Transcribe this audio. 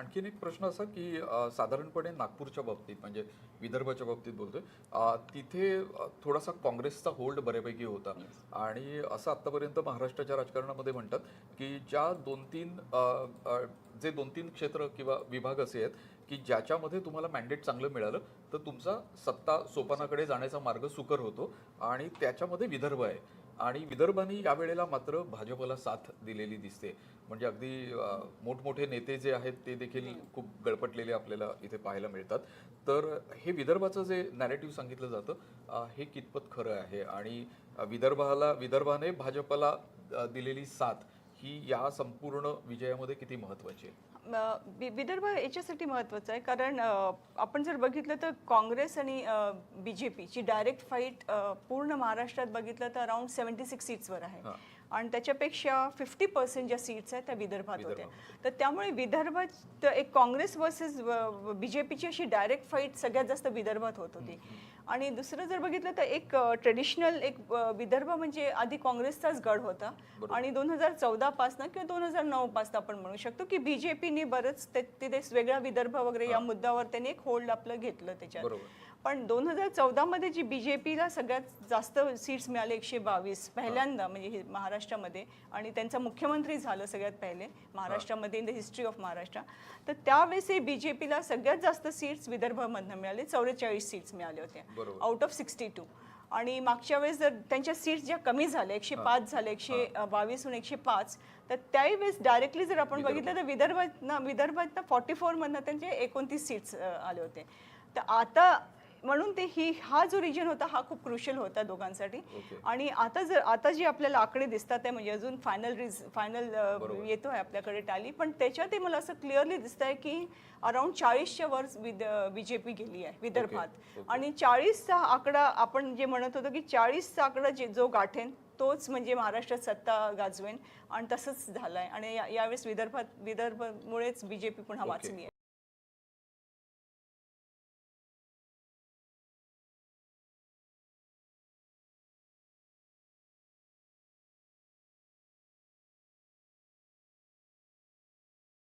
आणखीन एक प्रश्न असा की साधारणपणे नागपूरच्या बाबतीत म्हणजे विदर्भाच्या बाबतीत बोलतोय तिथे थोडासा काँग्रेसचा होल्ड बऱ्यापैकी होता. आणि असं आतापर्यंत महाराष्ट्राच्या राजकारणामध्ये म्हणतात की ज्या दोन तीन जे दोन तीन क्षेत्र किंवा विभाग असे आहेत की ज्याच्यामध्ये तुम्हाला मॅन्डेट चांगलं मिळालं तर तुमचा सत्ता सोपानाकडे जाण्याचा मार्ग सुकर होतो आणि त्याच्यामध्ये विदर्भ आहे. आणि विदर्भाने यावेळेला मात्र भाजपला साथ दिलेली दिसते. म्हणजे अगदी मोठमोठे नेते जे आहेत ते देखील खूप गळपटलेले आपल्याला इथे पाहायला मिळतात. तर हे विदर्भाचं जे नॅरेटिव्ह सांगितलं जातं हे कितपत खरं आहे? आणि विदर्भाला विदर्भाने भाजपला दिलेली साथ ही या संपूर्ण विजयामध्ये किती महत्वाची आहे? विदर्भ याच्यासाठी महत्त्वाचं आहे. कारण आपण जर बघितलं तर काँग्रेस आणि बी जे पीची डायरेक्ट फाईट पूर्ण महाराष्ट्रात बघितलं तर अराउंड सेवन्टी सिक्स सीट्सवर आहे. आणि त्याच्यापेक्षा फिफ्टी पर्सेंट ज्या सीट्स आहेत त्या विदर्भात होत्या. तर त्यामुळे विदर्भात एक काँग्रेस वर्सेस बी जे पीची अशी डायरेक्ट फाईट सगळ्यात जास्त विदर्भात होत होती. आणि दुसरं जर बघितलं तर एक ट्रेडिशनल एक विदर्भ म्हणजे आधी काँग्रेसचाच गड होता. आणि दोन हजार चौदा पासनं किंवा दोन हजार नऊ पासनं आपण म्हणू शकतो की बीजेपीने बरंच ते- तिथे वेगळा विदर्भ वगैरे या मुद्द्यावर त्यांनी एक होल्ड आपलं घेतलं त्याच्यात. पण दोन हजार चौदामध्ये जी बीजेपीला सगळ्यात जास्त सीट्स मिळाले एकशे बावीस पहिल्यांदा म्हणजे महाराष्ट्रामध्ये. आणि त्यांचा मुख्यमंत्री झालं सगळ्यात पहिले महाराष्ट्रामध्ये in the history of Maharashtra. तर त्यावेळेस बीजेपीला सगळ्यात जास्त सीट्स विदर्भामधनं मिळाले चौवेचाळीस सीट्स मिळाले होते. आउट ऑफ सिक्स्टी टू आणि मागच्या वेळेस जर त्यांच्या सीट्स ज्या कमी झाल्या एकशे पाच झाले एकशे बावीसहून एकशे पाच तर त्यावेळेस डायरेक्टली जर आपण बघितलं तर विदर्भात विदर्भात फॉर्टी फोरमधनं त्यांचे एकोणतीस सीट्स आले होते. तर आता म्हणून ते ही हा जो रिजन होता हा खूप क्रुशियल होता दोघांसाठी. आणि आता जर आता जी आपल्याला आकडे दिसतात आहे म्हणजे अजून फायनल रिज फायनल. येतो आहे आपल्याकडे टॅली पण त्याच्यात मला असं क्लिअरली दिसत आहे की अराउंड चाळीसच्या वर विद बीजेपी गेली आहे विदर्भात. आणि चाळीसचा आकडा आपण जे म्हणत होतो की चाळीसचा आकडा जे जो गाठेन तोच म्हणजे महाराष्ट्रात सत्ता गाजवेन आणि तसंच झालंय आणि या- यावेळेस विदर्भात विदर्भमुळेच बीजेपी पुन्हा ओके. वाचली आहे